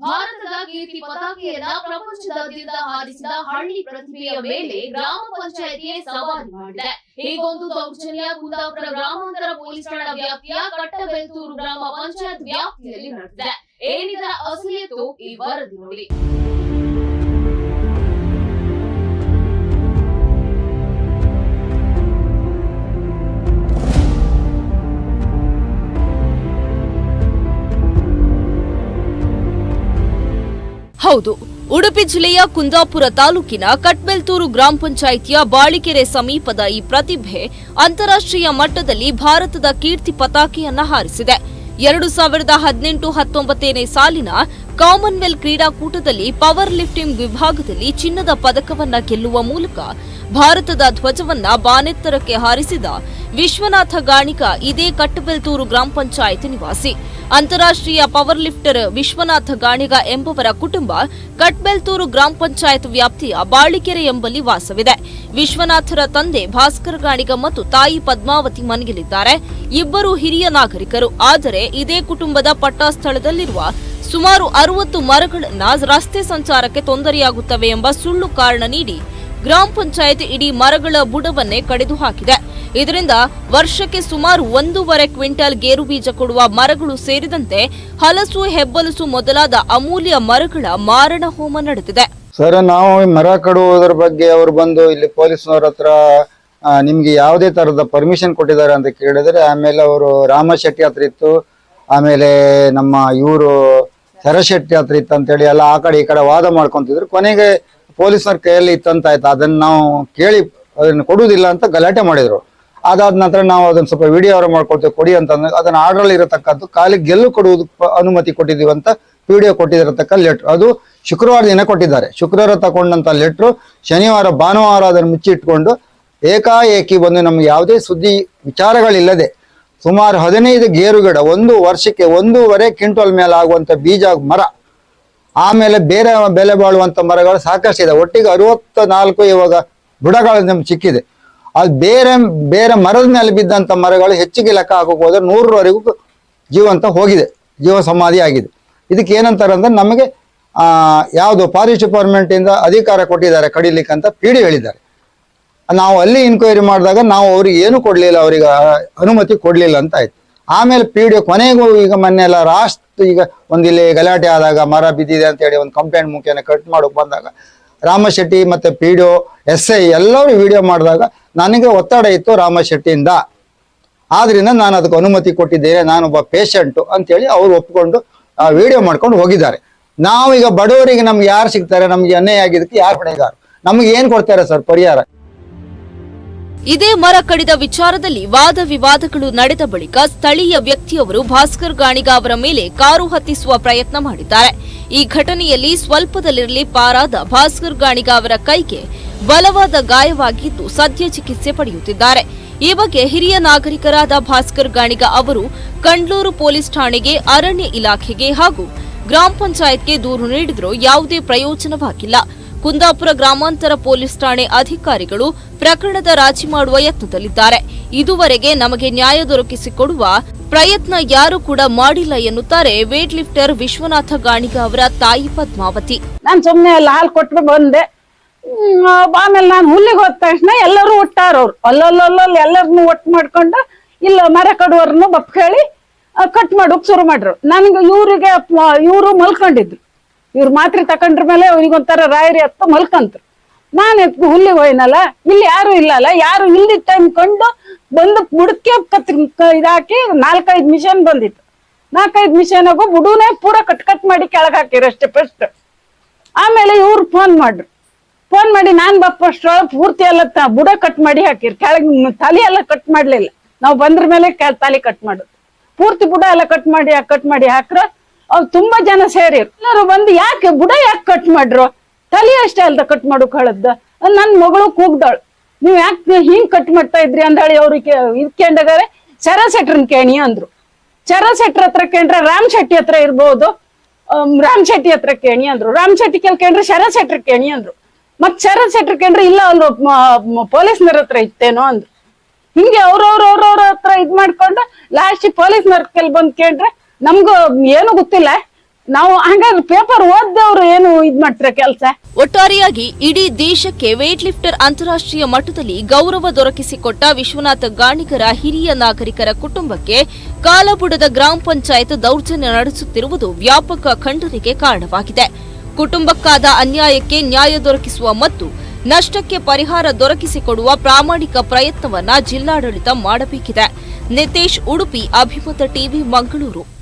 ಭಾರತದ ಕೀರ್ತಿ ಪತಾಕೆಯನ್ನ ಪ್ರಪಂಚದಾದ್ಯಂತ ಹಾರಿಸಿದ ಹಳ್ಳಿ ಪ್ರತಿಭೆಯ ಮೇಲೆ ಗ್ರಾಮ ಪಂಚಾಯತಿಯೇ ಸವಾರಿ ಮಾಡಿದೆ. ಹೀಗೊಂದು ದೌರ್ಜನ್ಯ, ಕುಂದಾಪುರ ಗ್ರಾಮಾಂತರ ಪೊಲೀಸ್ ಠಾಣಾ ವ್ಯಾಪ್ತಿಯ ಕಟ್ಟಬೆಲ್ತೂರು ಗ್ರಾಮ ಪಂಚಾಯತ್ ವ್ಯಾಪ್ತಿಯಲ್ಲಿ ನಡೆದಿದೆ. ಏನಿದರ ಅಸಲಿಯತ್ತು ಈ ವರದಿ ನೋಡಿ. ಹೌದು. ಉಡುಪಿ ಜಿಲ್ಲೆಯ ಕುಂದಾಪುರ ತಾಲೂಕಿನ ಕಟ್ಬೆಲ್ತೂರು ಗ್ರಾಮ ಪಂಚಾಯಿತಿಯ ಬಾಳಿಕೆರೆ ಸಮೀಪದ ಈ ಪ್ರತಿಭೆ ಅಂತಾರಾಷ್ಟ್ರೀಯ ಮಟ್ಟದಲ್ಲಿ ಭಾರತದ ಕೀರ್ತಿ ಪತಾಕೆಯನ್ನ ಹಾರಿಸಿದೆ. ಎರಡು ಸಾವಿರದ ಹದಿನೆಂಟು ಹತ್ತೊಂಬತ್ತನೇ ಸಾಲಿನ ಕಾಮನ್ವೆಲ್ತ್ ಕ್ರೀಡಾಕೂಟದಲ್ಲಿ ಪವರ್ ಲಿಫ್ಟಿಂಗ್ ವಿಭಾಗದಲ್ಲಿ ಚಿನ್ನದ ಪದಕವನ್ನ ಗೆಲ್ಲುವ ಮೂಲಕ ಭಾರತದ ಧ್ವಜವನ್ನ ಬಾನೆತ್ತರಕ್ಕೆ ಹಾರಿಸಿದ ವಿಶ್ವನಾಥ ಗಾಣಿಕ ಇದೇ ಕಟ್ಟಬೆಲ್ತೂರು ಗ್ರಾಮ ಪಂಚಾಯತ್ ನಿವಾಸಿ. ಅಂತಾರಾಷ್ಟ್ರೀಯ ಪವರ್ ಲಿಫ್ಟರ್ ವಿಶ್ವನಾಥ ಗಾಣಿಗ ಎಂಬವರ ಕುಟುಂಬ ಕಟ್ಬೆಲ್ತೂರು ಗ್ರಾಮ ಪಂಚಾಯತ್ ವ್ಯಾಪ್ತಿಯ ಬಾಳಿಕೆರೆ ಎಂಬಲ್ಲಿ ವಾಸವಿದೆ. ವಿಶ್ವನಾಥರ ತಂದೆ ಭಾಸ್ಕರ ಗಾಣಿಗ ಮತ್ತು ತಾಯಿ ಪದ್ಮಾವತಿ ಮನೆಯಲ್ಲಿದ್ದಾರೆ. ಇಬ್ಬರು ಹಿರಿಯ ನಾಗರಿಕರು. ಆದರೆ ಇದೇ ಕುಟುಂಬದ ಪಟ್ಟಾಸ್ಥಳದಲ್ಲಿರುವ ಸುಮಾರು ಅರವತ್ತು ಮರಗಳನ್ನ ರಸ್ತೆ ಸಂಚಾರಕ್ಕೆ ತೊಂದರೆಯಾಗುತ್ತವೆ ಎಂಬ ಸುಳ್ಳು ಕಾರಣ ನೀಡಿ ಗ್ರಾಮ ಪಂಚಾಯತ್ ಇಡೀ ಮರಗಳ ಬುಡವನ್ನೇ ಕಡಿದು ಹಾಕಿದೆ ಇದರಿಂದ ವರ್ಷಕ್ಕೆ ಸುಮಾರು ಒಂದೂವರೆ ಕ್ವಿಂಟಲ್ ಗೇರು ಬೀಜ ಕೊಡುವ ಮರಗಳು ಸೇರಿದಂತೆ ಹಲಸು, ಹೆಬ್ಬಲಸು ಮೊದಲಾದ ಅಮೂಲ್ಯ ಮರಗಳ ಮಾರಣ ಹೋಮ ನಡೆದಿದೆ. ಸರ್, ನಾವು ಮರ ಕಡುವುದರ ಬಗ್ಗೆ ಅವರು ಬಂದು ಇಲ್ಲಿ ಪೊಲೀಸ್ನವ್ರ ಹತ್ರ ನಿಮ್ಗೆ ಯಾವುದೇ ತರದ ಪರ್ಮಿಷನ್ ಕೊಟ್ಟಿದ್ದಾರೆ ಅಂತ ಕೇಳಿದ್ರೆ, ಆಮೇಲೆ ಅವರು ರಾಮ ಶೆಟ್ಟಿ ಹತ್ರ ಇತ್ತು, ಆಮೇಲೆ ನಮ್ಮ ಇವರು ಶರಶೆಟ್ಟಿ ಹತ್ರ ಇತ್ತು ಅಂತೇಳಿ ಎಲ್ಲ ಆ ಕಡೆ ಈ ಕಡೆ ವಾದ ಮಾಡ್ಕೊಂತಿದ್ರು. ಕೊನೆಗೆ ಪೊಲೀಸ್ನವ್ರ ಕೈಯಲ್ಲಿ ಇತ್ತಂತಾಯ್ತು. ಅದನ್ನ ನಾವು ಕೇಳಿ ಅದನ್ನ ಕೊಡುವುದಿಲ್ಲ ಅಂತ ಗಲಾಟೆ ಮಾಡಿದ್ರು. ಅದಾದ ನಂತರ ನಾವು ಅದನ್ನ ಸ್ವಲ್ಪ ವಿಡಿಯೋ ಅವರ ಮಾಡ್ಕೊಳ್ತೇವೆ, ಕೊಡಿ ಅಂತ ಅದನ್ನು ಆರ್ಡರ್ ಇರತಕ್ಕದ್ದು ಗೆಲ್ಲು ಕೊಡುವುದು ಅನುಮತಿ ಕೊಟ್ಟಿದ್ದೀವಿ ಅಂತ ವಿಡಿಯೋ ಕೊಟ್ಟಿರತಕ್ಕ ಲೆಟ್ರ್ ಅದು ಶುಕ್ರವಾರ ದಿನ ಕೊಟ್ಟಿದ್ದಾರೆ. ಶುಕ್ರವಾರ ತಗೊಂಡಂತ ಲೆಟ್ರು ಶನಿವಾರ, ಭಾನುವಾರ ಅದನ್ನು ಮುಚ್ಚಿಟ್ಕೊಂಡು ಏಕಾಏಕಿ ಬಂದು ನಮ್ಗೆ ಯಾವುದೇ ಸುದ್ದಿ ವಿಚಾರಗಳಿಲ್ಲದೆ ಸುಮಾರು ಹದಿನೈದು ಗೇರು ಗಿಡ, ಒಂದು ವರ್ಷಕ್ಕೆ ಒಂದೂವರೆ ಕ್ವಿಂಟಲ್ ಮೇಲೆ ಆಗುವಂತ ಬೀಜ, ಮರ, ಆಮೇಲೆ ಬೇರೆ ಬೆಲೆ ಬಾಳುವಂಥ ಮರಗಳು ಸಾಕಷ್ಟು ಇದೆ ಒಟ್ಟಿಗೆ ಅರವತ್ತ ನಾಲ್ಕು ಇವಾಗ ಬುಡಗಳು ನಮ್ಗೆ ಸಿಕ್ಕಿದೆ. ಅದು ಬೇರೆ ಬೇರೆ ಮರದ ಮೇಲೆ ಬಿದ್ದಂಥ ಮರಗಳು ಹೆಚ್ಚಿಗೆ ಲೆಕ್ಕ ಹಾಕೋಕೆ ಹೋದ್ರೆ ನೂರರವರೆಗೂ ಜೀವಂತ ಹೋಗಿದೆ, ಜೀವ ಸಮಾಧಿ ಆಗಿದೆ. ಇದಕ್ಕೆ ಏನಂತಾರೆ ಅಂದ್ರೆ ನಮಗೆ ಯಾವುದು ಫಾರೆಸ್ಟ್ ಡಿಪಾರ್ಟ್ಮೆಂಟ್ ಇಂದ ಅಧಿಕಾರ ಕೊಟ್ಟಿದ್ದಾರೆ ಕಡಿಲಿಕ್ಕೆ ಅಂತ ಪಿಡಿ ಹೇಳಿದ್ದಾರೆ. ನಾವು ಅಲ್ಲಿ ಇನ್ಕ್ವೈರಿ ಮಾಡಿದಾಗ ನಾವು ಅವ್ರಿಗೆ ಏನು ಕೊಡಲಿಲ್ಲ, ಅವ್ರಿಗೆ ಅನುಮತಿ ಕೊಡಲಿಲ್ಲ ಅಂತ ಆಯ್ತು. ಆಮೇಲೆ ಪಿ ಡಿ ಕೊನೆಗೂ ಈಗ ಮೊನ್ನೆ ಎಲ್ಲ ರಾಷ್ಟ್ರ ಈಗ ಒಂದಿಲ್ಲಿ ಗಲಾಟೆ ಆದಾಗ ಮರ ಬಿದ್ದಿದೆ ಅಂತ ಹೇಳಿ ಒಂದು ಕಂಪ್ಲೇಂಟ್ ಮುಖೇನ ಕಟ್ ಮಾಡೋಕೆ ಬಂದಾಗ ರಾಮಶೆಟ್ಟಿ ಮತ್ತೆ ಪಿ ಡಿ ಎಸ್ ಐ ಎಲ್ಲರೂ ವಿಡಿಯೋ ಮಾಡಿದಾಗ ನನಗೆ ಒತ್ತಡ ಇತ್ತು ರಾಮಶೆಟ್ಟಿಯಿಂದ. ಆದ್ದರಿಂದ ನಾನು ಅದಕ್ಕೆ ಅನುಮತಿ ಕೊಟ್ಟಿದ್ದೇನೆ, ನಾನೊಬ್ಬ ಪೇಷಂಟು ಅಂತೇಳಿ ಅವ್ರು ಒಪ್ಕೊಂಡು ವಿಡಿಯೋ ಮಾಡ್ಕೊಂಡು ಹೋಗಿದ್ದಾರೆ. ನಾವೀಗ ಬಡವರಿಗೆ ನಮ್ಗೆ ಯಾರು ಸಿಗ್ತಾರೆ, ನಮ್ಗೆ ಅನ್ಯಾಯ ಆಗಿದ್ದಕ್ಕೆ ಯಾರು ಹೊಣೆಗಾರ ನಮ್ಗೆ ಏನು ಕೊಡ್ತಾರೆ ಸರ್ ಪರಿಹಾರ? ಇದೇ ಮರ ಕಡಿದ ವಿಚಾರದಲ್ಲಿ ವಾದ ವಿವಾದಗಳು ನಡೆದ ಬಳಿಕ ಸ್ಥಳೀಯ ವ್ಯಕ್ತಿಯವರು ಭಾಸ್ಕರ್ ಗಾಣಿಗ ಅವರ ಮೇಲೆ ಕಾರು ಹತ್ತಿಸುವ ಪ್ರಯತ್ನ ಮಾಡಿದ್ದಾರೆ. ಈ ಘಟನೆಯಲ್ಲಿ ಸ್ವಲ್ಪದಲ್ಲಿರಲಿ ಪಾರಾದ ಭಾಸ್ಕರ್ ಗಾಣಿಗ ಅವರ ಕೈಗೆ ಬಲವಾದ ಗಾಯವಾಗಿದ್ದು ಸದ್ಯ ಚಿಕಿತ್ಸೆ ಪಡೆಯುತ್ತಿದ್ದಾರೆ. ಈ ಬಗ್ಗೆ ಹಿರಿಯ ನಾಗರಿಕರಾದ ಭಾಸ್ಕರ್ ಗಾಣಿಗ ಅವರು ಕಂಡ್ಲೂರು ಪೊಲೀಸ್ ಠಾಣೆಗೆ ಅರಣ್ಯ ಇಲಾಖೆಗೆ ಹಾಗೂ ಗ್ರಾಮ ಪಂಚಾಯತ್ಗೆ ದೂರು ನೀಡಿದರೂ ಯಾವುದೇ ಪ್ರಯೋಜನವಾಗಿಲ್ಲ. ಕುಂದಾಪುರ ಗ್ರಾಮಾಂತರ ಪೊಲೀಸ್ ಠಾಣೆ ಅಧಿಕಾರಿಗಳು ಪ್ರಕರಣದ ರಾಜಿ ಮಾಡುವ ಯತ್ನದಲ್ಲಿದ್ದಾರೆ. ಇದುವರೆಗೆ ನಮಗೆ ನ್ಯಾಯ ದೊರಕಿಸಿಕೊಡುವ ಪ್ರಯತ್ನ ಯಾರು ಕೂಡ ಮಾಡಿಲ್ಲ ಎನ್ನುತ್ತಾರೆ ವೇಟ್ ಲಿಫ್ಟರ್ ವಿಶ್ವನಾಥ ಗಾಣಿಗ ಅವರ ತಾಯಿ ಪದ್ಮಾವತಿ. ನಾನು ಸುಮ್ಮನೆ ಲಾಲ್ ಹಾಲು ಕೊಟ್ಟು ಬಂದೆ. ಆಮೇಲೆ ನಾನು ಹುಲ್ಲಿಗೆ ಹೋದ ತಕ್ಷಣ ಎಲ್ಲರೂ ಒಟ್ಟಾರವ್ರು ಅಲ್ಲಲ್ಲಲ್ಲಿ ಎಲ್ಲರನ್ನು ಒಟ್ಟು ಮಾಡ್ಕೊಂಡು ಇಲ್ಲ ಮರ ಕಡುವರ್ನು ಬಪ್ ಕಟ್ ಮಾಡೋಕ್ ಶುರು ಮಾಡ್ರು. ನನಗೆ ಇವರಿಗೆ ಇವರು ಮಲ್ಕೊಂಡಿದ್ರು. ಇವ್ರು ಮಾತ್ರೆ ತಕೊಂಡ್ರ ಮೇಲೆ ಅವ್ರಿಗೊಂಥರ ರಾಯರಿ ಹತ್ತ ಮಲ್ಕಂತ್ರು. ನಾನು ಎತ್ ಹುಲ್ಲಿಗೆ ಹೋಯ್ನಲ್ಲ, ಇಲ್ಲಿ ಯಾರು ಇಲ್ಲಲ್ಲ, ಯಾರು ಇಲ್ಲಿ ಟೈಮ್ ಕಂಡು ಬಂದು ಬುಡಕ್ಕೆ ಕತ್ ಇದಾಕಿ ನಾಲ್ಕೈದು ಮಿಷನ್ ಬಂದಿತ್ತು. ನಾಲ್ಕೈದು ಮಿಷನ್ ಆಗು ಬುಡುನೇ ಪೂರ ಕಟ್ ಕಟ್ ಮಾಡಿ ಕೆಳಗೆ ಹಾಕಿರು ಅಷ್ಟೇ ಫಸ್ಟ್ ಆಮೇಲೆ ಇವ್ರು ಫೋನ್ ಮಾಡ್ರು. ಫೋನ್ ಮಾಡಿ ನಾನ್ ಬಪ್ಪಷ್ಟೊಳಗೆ ಪೂರ್ತಿ ಎಲ್ಲ ಬುಡ ಕಟ್ ಮಾಡಿ ಹಾಕಿರ್ ಕೆಳಗ್ ತಲೆ ಎಲ್ಲ ಕಟ್ ಮಾಡ್ಲಿಲ್ಲ. ನಾವು ಬಂದ್ರ ಮೇಲೆ ತಲೆ ಕಟ್ ಮಾಡುದು. ಪೂರ್ತಿ ಬುಡ ಎಲ್ಲ ಕಟ್ ಮಾಡಿ ಕಟ್ ಮಾಡಿ ಹಾಕ್ರ ಅವ್ ತುಂಬಾ ಜನ ಸೇರಿ ಎಲ್ಲರೂ ಬಂದು ಯಾಕೆ ಬುಡ ಯಾಕೆ ಕಟ್ ಮಾಡ್ರು? ತಲೆ ಅಷ್ಟೇ ಅಲ್ದ ಕಟ್ ಮಾಡು ಕಳದ್ದ? ನನ್ ಮಗಳು ಕೂಗ್ದಾಳು. ನೀವ್ ಯಾಕೆ ಹಿಂಗ್ ಕಟ್ ಮಾಡ್ತಾ ಇದ್ರಿ ಅಂದಾಳಿ ಅವ್ರಿಗೆ ಇದ್ಕೊಂಡಾಗಾರೆ ಶರ ಶೆಟ್ರನ್ ಕೇಣಿ ಅಂದ್ರು. ಚರ ಶೆಟ್ರ ಹತ್ರ ಕೇಂದ್ರ ರಾಮ್ ಶೆಟ್ಟಿ ಹತ್ರ ಇರ್ಬೋದು. ರಾಮ್ ಶೆಟ್ಟಿ ಹತ್ರ ಕೇಣಿ ಅಂದ್ರು. ರಾಮ್ ಶೆಟ್ಟಿ ಕೆಲ್ ಕೇಂದ್ರ ಶರತ್ ಶೆಟ್ರ್ ಕೇಣಿ ಅಂದ್ರು. ಮತ್ ಶರತ್ ಶೆಟ್ರ್ ಕೇಂದ್ರ ಇಲ್ಲ ಪೊಲೀಸ್ ಪೊಲೀಸ್ನವ್ರ ಹತ್ರ ಇತ್ತೇನೋ ಅಂದ್ರು. ಹಿಂಗೆ ಅವ್ರವ್ರ ಅವ್ರವ್ರ ಹತ್ರ ಇದ್ ಮಾಡ್ಕೊಂಡು ಲಾಸ್ಟ್ ಪೊಲೀಸ್ನವ್ರ ಕೆಲ್ ಬಂದ್ ಕೇಳ್ರೆ ನಮ್ಗೂ ಏನು ಗೊತ್ತಿಲ್ಲ. ನಾವು ಹಂಗಾದ್ರೆ ಪೇಪರ್ ಓದ್ದವ್ರು ಏನು ಇದ್ ಮಾಡ್ತಾರೆ ಕೆಲಸ? ಒಟ್ಟಾರೆಯಾಗಿ ಇಡೀ ದೇಶಕ್ಕೆ ವೇಟ್ ಲಿಫ್ಟರ್ ಅಂತಾರಾಷ್ಟ್ರೀಯ ಮಟ್ಟದಲ್ಲಿ ಗೌರವ ದೊರಕಿಸಿಕೊಟ್ಟ ವಿಶ್ವನಾಥ ಗಾಣಿಗರ ಹಿರಿಯ ನಾಗರಿಕರ ಕುಟುಂಬಕ್ಕೆ ಕಾಲಬುಡದ ಗ್ರಾಮ ಪಂಚಾಯತ್ ದೌರ್ಜನ್ಯ ನಡೆಸುತ್ತಿರುವುದು ವ್ಯಾಪಕ ಖಂಡನೆಗೆ ಕಾರಣವಾಗಿದೆ. ಕುಟುಂಬಕ್ಕಾದ ಅನ್ಯಾಯಕ್ಕೆ ನ್ಯಾಯ ದೊರಕಿಸುವ ಮತ್ತು ನಷ್ಟಕ್ಕೆ ಪರಿಹಾರ ದೊರಕಿಸಿಕೊಡುವ ಪ್ರಾಮಾಣಿಕ ಪ್ರಯತ್ನವನ್ನ ಜಿಲ್ಲಾಡಳಿತ ಮಾಡಬೇಕಿದೆ. ನಿತೇಶ್ ಉಡುಪಿ, ಅಭಿಮತ ಟಿವಿ, ಮಂಗಳೂರು.